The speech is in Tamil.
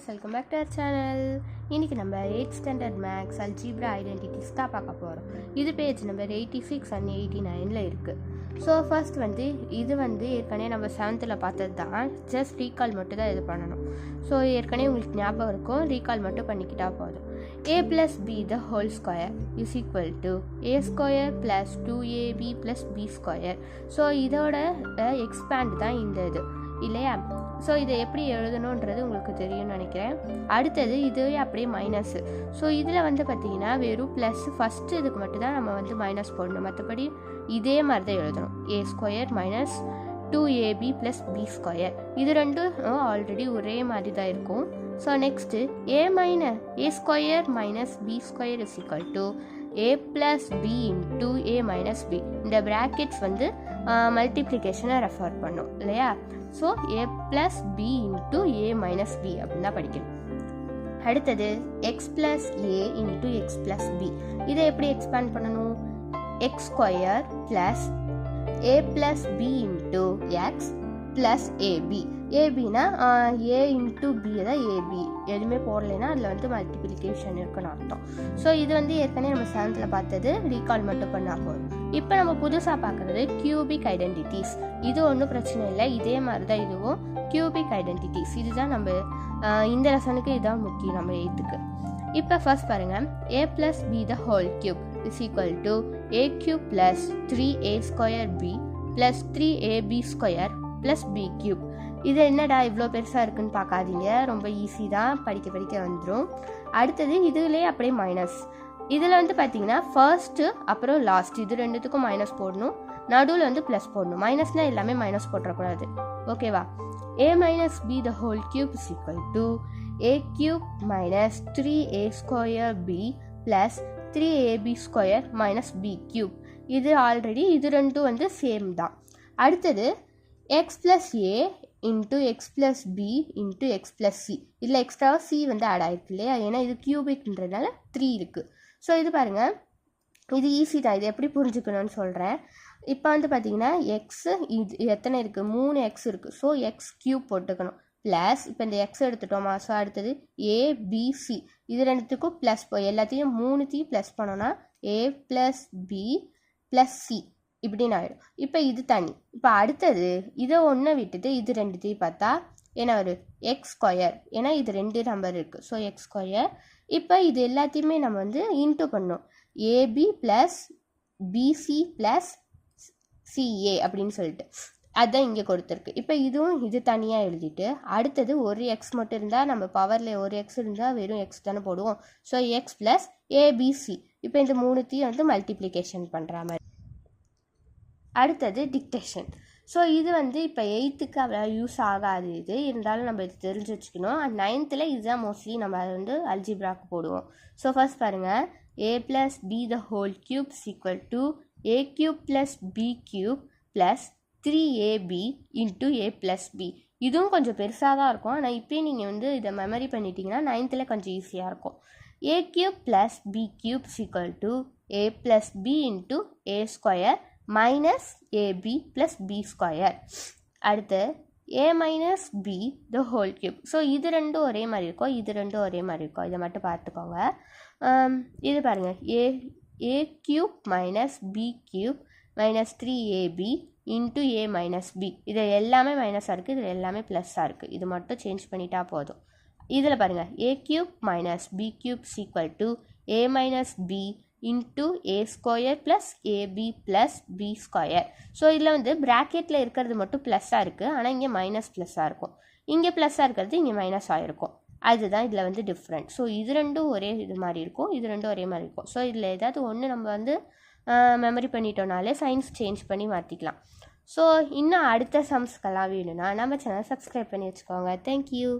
Viewers welcome back to our channel இன்றைக்கி நம்ம eight standard maths algebra identities தான் பார்க்க போகிறோம் இது page number eighty six and eighty நைனில் இருக்குது ஸோ ஃபர்ஸ்ட் வந்து இது வந்து ஏற்கனவே நம்ம செவன்த்தில் பார்த்தது தான். ஜஸ்ட் ரீகால் மட்டும் தான் இது பண்ணணும். ஸோ ஏற்கனவே உங்களுக்கு ஞாபகம் இருக்கும். ரீகால் மட்டும் பண்ணிக்கிட்டால் போதும். A plus B the whole square is equal to A square plus two AB plus B square so இதோட எக்ஸ்பேண்ட் தான் இந்த இது. இல்லையா? ஸோ இதை எப்படி எழுதணுன்றது உங்களுக்கு தெரியும்னு நினைக்கிறேன். அடுத்தது இதுவே அப்படியே மைனஸ் ஸோ இதில் வந்து பார்த்தீங்கன்னா வெறும் ப்ளஸ் ஃபஸ்ட்டு இதுக்கு மட்டும் தான் நம்ம வந்து மைனஸ் போடணும். மற்றபடி இதே மாதிரி தான் எழுதணும் A square minus two AB plus B square இது ரெண்டும் ஆல்ரெடி ஒரே மாதிரி தான் இருக்கும். So next A minus A square minus B square is equal to A plus B into A minus B இந்த ப்ராக்கெட்ஸ் வந்து மல்டிப்ளிகேஷனை ரெஃபர் பண்ணும் இல்லையா? So A plus B into A minus B அப்படின்னு தான் படிக்கணும். அடுத்தது X plus A into X plus B இதை எப்படி எக்ஸ்பேண்ட் பண்ணணும்? X square plus A plus B into X plus AB ஏபினா A into B தான் ஏபி எதுவுமே போடலைன்னா அதில் வந்து மல்டிப்ளிகேஷன் இருக்குன்னு அர்த்தம். ஸோ இது வந்து ஏற்கனவே நம்ம செவன்த்தில் பார்த்தது. ரீகால் மட்டும் பண்ணால் போதும். இப்போ நம்ம புதுசாக பார்க்குறது கியூபிக் ஐடென்டிட்டிஸ் இது ஒன்றும் பிரச்சனை இல்லை. இதே மாதிரி தான் இதுவும் கியூபிக் ஐடென்டிட்டிஸ் இதுதான் நம்ம இந்த லெசனுக்கு இதுதான் முக்கியம் நம்ம எயித்துக்கு இப்போ ஃபர்ஸ்ட் பாருங்கள் A plus B the whole cube is equal to A cube plus three A square B plus three AB square plus B cube இது என்னடா இவ்வளோ பெருசாக இருக்குன்னு பார்க்காதீங்க. ரொம்ப ஈஸி தான். படிக்க படிக்க வந்துடும் அடுத்தது இதுலேயே அப்படியே மைனஸ் இதில் வந்து பார்த்தீங்கன்னா ஃபர்ஸ்ட்டு அப்புறம் லாஸ்ட் இது ரெண்டுத்துக்கும் மைனஸ் போடணும். நடுவில் வந்து ப்ளஸ் போடணும். மைனஸ்னால் எல்லாமே மைனஸ் போட்டுறக்கூடாது. ஓகேவா A minus B the whole cube is equal to A cube minus three A square B plus three AB square minus B cube இது ஆல்ரெடி இது ரெண்டும் வந்து சேம் தான். அடுத்தது X plus A into X plus B into X plus C இதில் எக்ஸ்ட்ராவாக சி வந்து ஆட் ஆயிருக்கு இல்லையா? ஏன்னா இது கியூபிக்ன்றதுனால த்ரீ இருக்குது ஸோ இது பாருங்கள் இது ஈஸி தான். இது எப்படி புரிஞ்சுக்கணும்னு சொல்கிறேன் இப்போ வந்து பார்த்தீங்கன்னா எக்ஸு இது எத்தனை இருக்குது மூணு எக்ஸ் இருக்குது ஸோ எக்ஸ் கியூப் போட்டுக்கணும். ப்ளஸ் இப்போ இந்த எக்ஸ் எடுத்துட்டோமா? ஸோ அடுத்தது ஏபிசி இது ரெண்டுத்துக்கும் ப்ளஸ் போ எல்லாத்தையும் மூணுத்தையும் ப்ளஸ் பண்ணோன்னா A plus B plus C இப்படின்னு ஆகிடும் இப்போ இது தனி. இப்போ அடுத்தது இதை ஒன்றை விட்டுட்டு இது ரெண்டுத்தையும் பார்த்தா என்ன வரும் எக்ஸ் ஸ்கொயர் ஏன்னா இது ரெண்டு நம்பர் இருக்குது ஸோ எக்ஸ் ஸ்கொயர் இப்போ இது எல்லாத்தையுமே நம்ம வந்து இன்ட்டு பண்ணோம் AB plus BC plus CA அப்படின்னு சொல்லிட்டு. அதுதான் இங்கே கொடுத்துருக்கு. இப்போ இதுவும் இது தனியாக எழுதிட்டு அடுத்தது ஒரு எக்ஸ் மட்டும் இருந்தால் நம்ம பவரில் ஒரு எக்ஸ் இருந்தால் வெறும் எக்ஸ் தானே போடுவோம். ஸோ எக்ஸ் ப்ளஸ் ஏபிசி இப்போ இந்த மூணுத்தையும் வந்து மல்டிப்ளிகேஷன் பண்ணுற மாதிரி. அடுத்தது டிக்டேஷன் ஸோ இது வந்து இப்போ எயித்துக்கு அவ்வளோ யூஸ் ஆகாது இது. இருந்தாலும் நம்ம இது தெரிஞ்சு வச்சுக்கணும். அண்ட் நைன்த்தில் இதுதான் மோஸ்ட்லி நம்ம அதை வந்து அல்ஜிப்ராக்கு போடுவோம். ஸோ ஃபர்ஸ்ட் பாருங்கள் A plus B the whole cube equal to A cube plus B cube plus three AB into A plus B இதுவும் கொஞ்சம் பெருசாக தான் இருக்கும். ஆனால் இப்போயே நீங்கள் வந்து இதை மெமரி பண்ணிட்டீங்கன்னா நைன்த்தில் கொஞ்சம் ஈஸியாக இருக்கும். A cube plus B cube equal to A plus B into A square minus AB plus B square அடுத்து A minus B the whole cube so இது ரெண்டும் ஒரே மாதிரி இருக்கும் இது ரெண்டும் ஒரே மாதிரி இருக்கும் இதை மட்டும் பார்த்துக்கோங்க. இது பாருங்கள் A A cube minus B cube minus three AB into A minus B இது எல்லாமே மைனஸாக இருக்குது இதில் எல்லாமே ப்ளஸ்ஸாக இருக்குது இது மட்டும் சேஞ்ச் பண்ணிட்டா போதும். இதில் பாருங்கள் A cube minus B cube equal to A minus B into A square plus AB plus B square so இதில் வந்து ப்ராக்கெட்டில் இருக்கிறது மட்டும் ப்ளஸ்ஸாக இருக்குது ஆனால் இங்கே மைனஸ் ப்ளஸ்ஸாக இருக்கும். இங்கே ப்ளஸ்ஸாக இருக்கிறது இங்கே மைனஸ் ஆகிருக்கும் அதுதான் இதில் வந்து டிஃப்ரெண்ட் ஸோ இது ரெண்டும் ஒரே இது மாதிரி இருக்கும். இது ரெண்டும் ஒரே மாதிரி இருக்கும். ஸோ இதில் ஏதாவது ஒன்று நம்ம வந்து மெமரி பண்ணிட்டோம்னாலே சயின்ஸ் சேஞ்ச் பண்ணி மாற்றிக்கலாம் ஸோ இன்னும் அடுத்த சம்ஸ்க்கெல்லாம் வேணும்னா நம்ம சேனல் சப்ஸ்கிரைப் பண்ணி வச்சுக்கோங்க. தேங்க்யூ